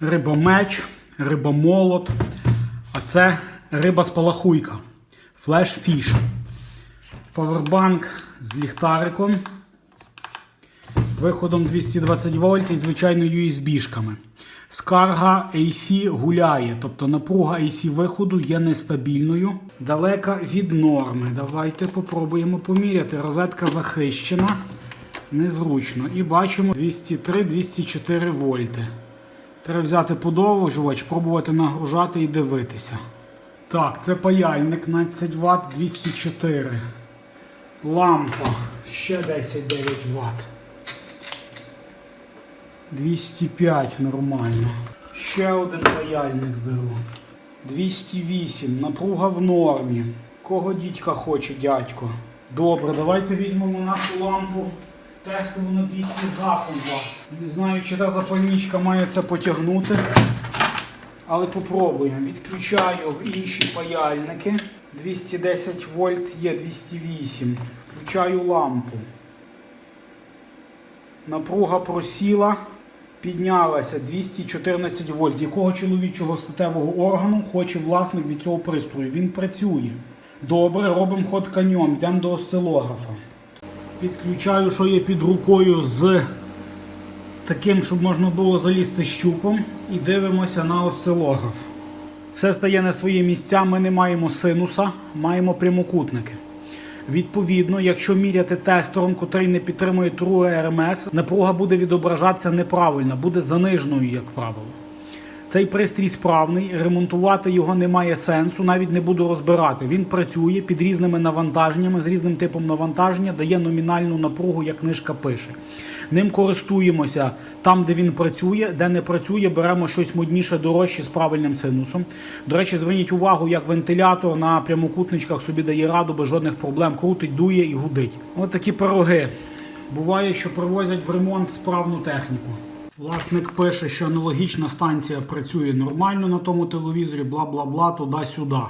рибомеч, рибомолот, а це риба-спалахуйка. Flash Fish. Павербанк з ліхтариком, виходом 220 вольт і звичайно USB-шками. Скарга AC гуляє, тобто напруга AC виходу є нестабільною, далека від норми. Давайте попробуємо поміряти. Розетка захищена, незручно. І бачимо 203-204 вольти. Треба взяти подовжувач, пробувати нагружати і дивитися. Так, це паяльник на 10 Вт 204. Лампа ще 10-9 Вт. 205 нормально. Ще один паяльник беру. 208. Напруга в нормі. Кого дідька хоче, дядько? Добре, давайте візьмемо нашу лампу. Тестову на 200 з. Не знаю, чи та запальничка має це потягнути. Але попробуємо. Відключаю інші паяльники. 210 вольт є 208. Включаю лампу. Напруга просіла, піднялася 214 вольт. Якого чоловічого статевого органу хоче власник від цього пристрою? Він працює. Добре, робимо ход конем, йдемо до осцилографа. Підключаю, що є під рукою з таким, щоб можна було залізти щупом, і дивимося на осцилограф. Все стає на свої місця. Ми не маємо синуса, маємо прямокутники. Відповідно, якщо міряти тестером, котрий не підтримує True RMS, напруга буде відображатися неправильно, буде заниженою, як правило. Цей пристрій справний, ремонтувати його немає сенсу, навіть не буду розбирати. Він працює під різними навантаженнями, з різним типом навантаження, дає номінальну напругу, як книжка пише. Ним користуємося там, де він працює, де не працює, беремо щось модніше, дорожче з правильним синусом. До речі, зверніть увагу, як вентилятор на прямокутничках собі дає раду без жодних проблем, крутить, дує і гудить. Ось такі пироги. Буває, що привозять в ремонт справну техніку. Власник пише, що аналогічна станція працює нормально на тому телевізорі, бла бла бла, туди-сюди.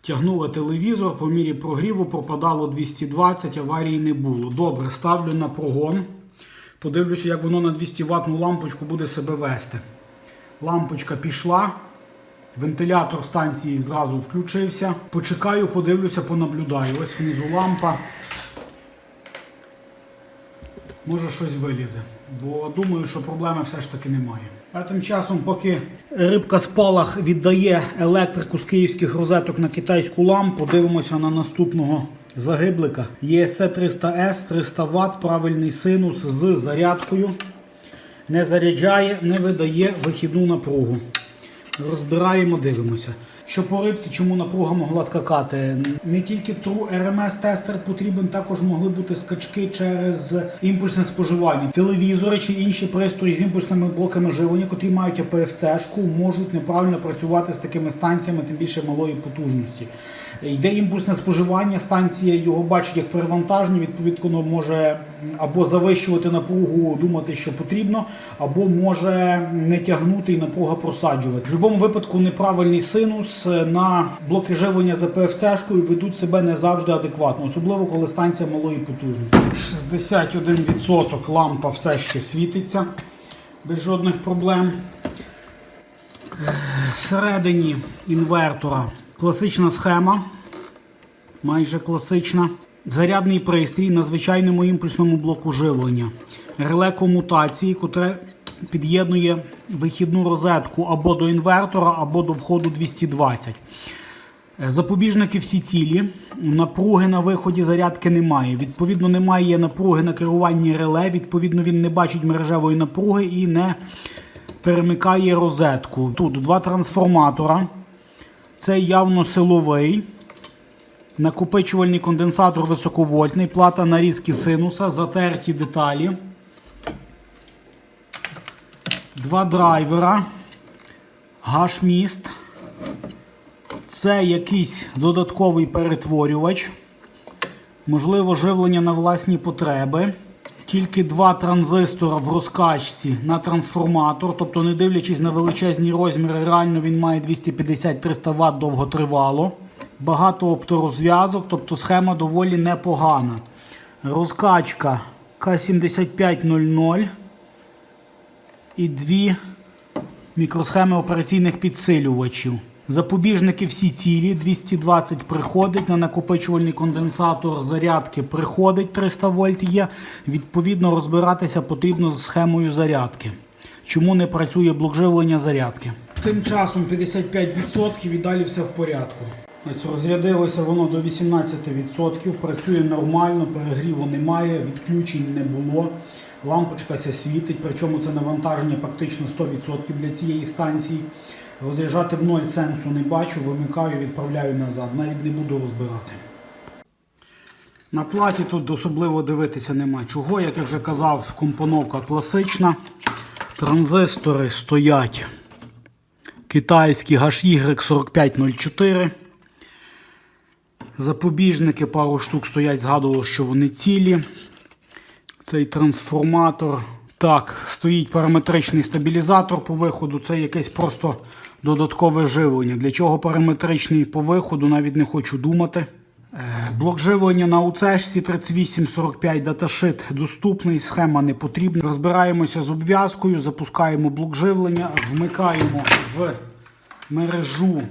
Тягнула телевізор, по мірі прогріву пропадало 220, аварії не було. Добре, ставлю на прогон. Подивлюся, як воно на 200 ватну лампочку буде себе вести. Лампочка пішла. Вентилятор станції зразу включився. Почекаю, подивлюся, понаблюдаю. Ось внизу лампа. Може щось вилізе. Бо думаю, що проблеми все ж таки немає. А тим часом, поки рибка спалах віддає електрику з київських розеток на китайську лампу, дивимося на наступного загиблика. ESC 300S, 300 Вт, правильний синус з зарядкою. Не заряджає, не видає вихідну напругу. Розбираємо, дивимося. Що по рибці, чому напруга могла скакати? Не тільки True RMS тестер потрібен, також могли бути скачки через імпульсне споживання. Телевізори чи інші пристрої з імпульсними блоками живлення, котрі мають АПФЦ-шку, можуть неправильно працювати з такими станціями, тим більше малої потужності. Йде імпульсне споживання, станція його бачить як перевантаження, відповідно може або завищувати напругу, думати, що потрібно, або може не тягнути і напруга просаджувати. В будь-якому випадку неправильний синус на блоки живлення за ПФЦ-шкою ведуть себе не завжди адекватно, особливо коли станція малої потужності. 61% лампа все ще світиться без жодних проблем. Всередині інвертора класична схема, майже класична. Зарядний пристрій на звичайному імпульсному блоку живлення. Реле комутації, котре під'єднує вихідну розетку або до інвертора, або до входу 220. Запобіжники всі цілі. Напруги на виході зарядки немає. Відповідно, немає напруги на керуванні реле. Відповідно, він не бачить мережевої напруги і не перемикає розетку. Тут два трансформатора. Це явно силовий. Накопичувальний конденсатор високовольтний, плата нарізки синуса, затерті деталі. Два драйвера. Гашміст. Це якийсь додатковий перетворювач. Можливо, живлення на власні потреби. Тільки два транзистора в розкачці на трансформатор. Тобто, не дивлячись на величезні розміри, реально він має 250-300 Вт довготривало. Багато опторозв'язок, тобто схема доволі непогана. Розкачка К7500 і дві Мікросхеми операційних підсилювачів. Запобіжники всі цілі, 220 приходить, на накопичувальний конденсатор зарядки приходить, 300 вольт є. Відповідно, розбиратися потрібно з схемою зарядки. Чому не працює блок живлення зарядки? Тим часом 55% і далі все в порядку. Розрядилося воно до 18%, працює нормально, перегріву немає, відключень не було. Лампочка світить, причому це навантаження практично 100% для цієї станції. Розряджати в ноль сенсу не бачу, вимикаю, відправляю назад. Навіть не буду розбирати. На платі тут особливо дивитися нема чого. Як я вже казав, компоновка класична. Транзистори стоять китайські HY4504. Запобіжники пару штук стоять, згадувало, що вони цілі. Цей трансформатор. Так, стоїть параметричний стабілізатор по виходу. Це якесь просто додаткове живлення. Для чого параметричний по виходу, навіть не хочу думати. Е, Блок живлення на UCSC 3845 даташит доступний, схема не потрібна. Розбираємося з обв'язкою, запускаємо блок живлення, вмикаємо в мережу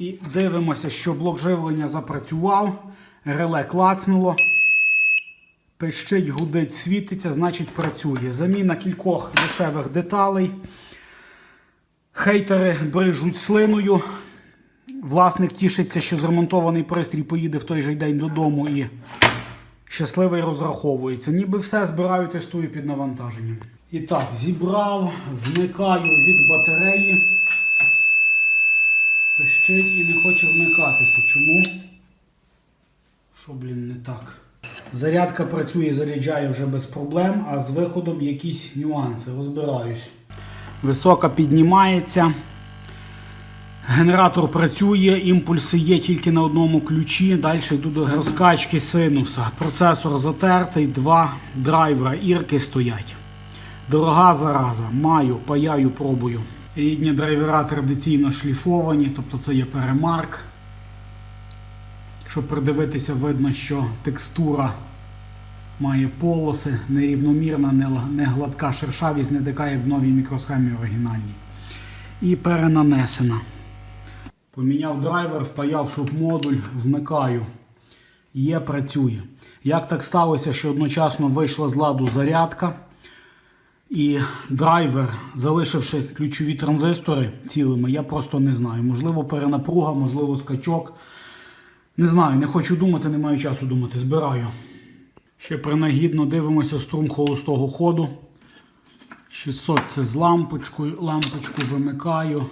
і дивимося, що блок живлення запрацював. Реле клацнуло. Пищить, гудить, світиться, значить працює. Заміна кількох дешевих деталей. Хейтери брижуть слиною. Власник тішиться, що зремонтований пристрій поїде в той же день додому і щасливий розраховується. Ніби все збираю, тестую під навантаженням. І так, зібрав, вмикаю від батареї. Пищить і не хоче вмикатися. Чому? Що, блін, не так? Зарядка працює, заряджає вже без проблем, а з виходом якісь нюанси. Розбираюсь. Висока піднімається. Генератор працює, імпульси є тільки на одному ключі. Далі йду до розкачки синуса. Процесор затертий, два драйвера, ірки стоять. Дорога зараза. Маю, паяю, пробую. Рідні драйвера традиційно шліфовані, тобто це є перемарк. Якщо придивитися, видно, що текстура має полоси, нерівномірна, не гладка шершавість, не як в новій мікросхемі оригінальній. І перенанесена. Поміняв драйвер, впаяв субмодуль, вмикаю. Є, працює. Як так сталося, що одночасно вийшла з ладу зарядка, і драйвер, залишивши ключові транзистори цілими, я просто не знаю. Можливо, перенапруга, можливо, скачок. Не знаю, не хочу думати, не маю часу думати. Збираю. Ще принагідно дивимося струм холостого ходу. 600 це з лампочкою. Лампочку вимикаю.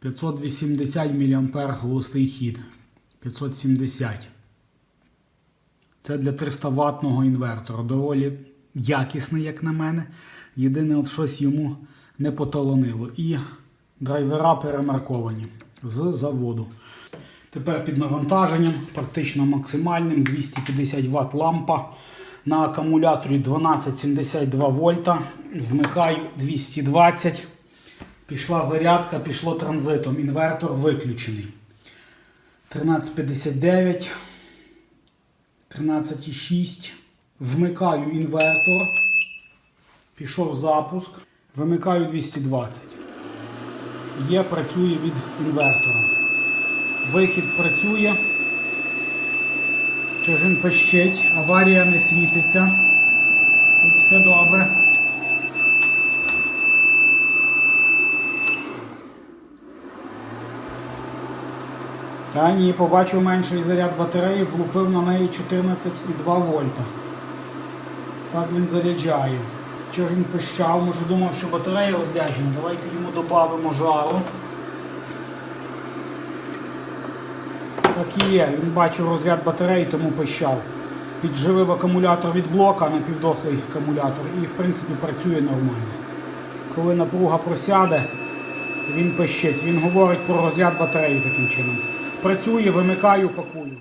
580 мА холостий хід. 570. Це для 300 ватного інвертора. Доволі якісний, як на мене. Єдине, от щось йому не поталонило. І драйвера перемарковані з заводу. Тепер під навантаженням, практично максимальним, 250 Вт лампа. На акумуляторі 1272 вольта. Вмикаю 220. Пішла зарядка, пішло транзитом. Інвертор виключений. 1359. 13,6. Вмикаю інвертор. Пішов запуск. Вимикаю 220. Є, працює від інвертора. Вихід працює. Чужин пищить, аварія не світиться. Тут все добре. Та ні, побачив менший заряд батареї, влупив на неї 14,2 вольта. Так він заряджає. Чого він пищав, може думав, що батарея розряджена. Давайте йому додамо жару. Так і є, він бачив розряд батареї, тому пищав. Підживив акумулятор від блока, напівдохлий акумулятор, і в принципі працює нормально. Коли напруга просяде, він пищить. Він говорить про розряд батареї таким чином. Працює, вимикаю, пакую.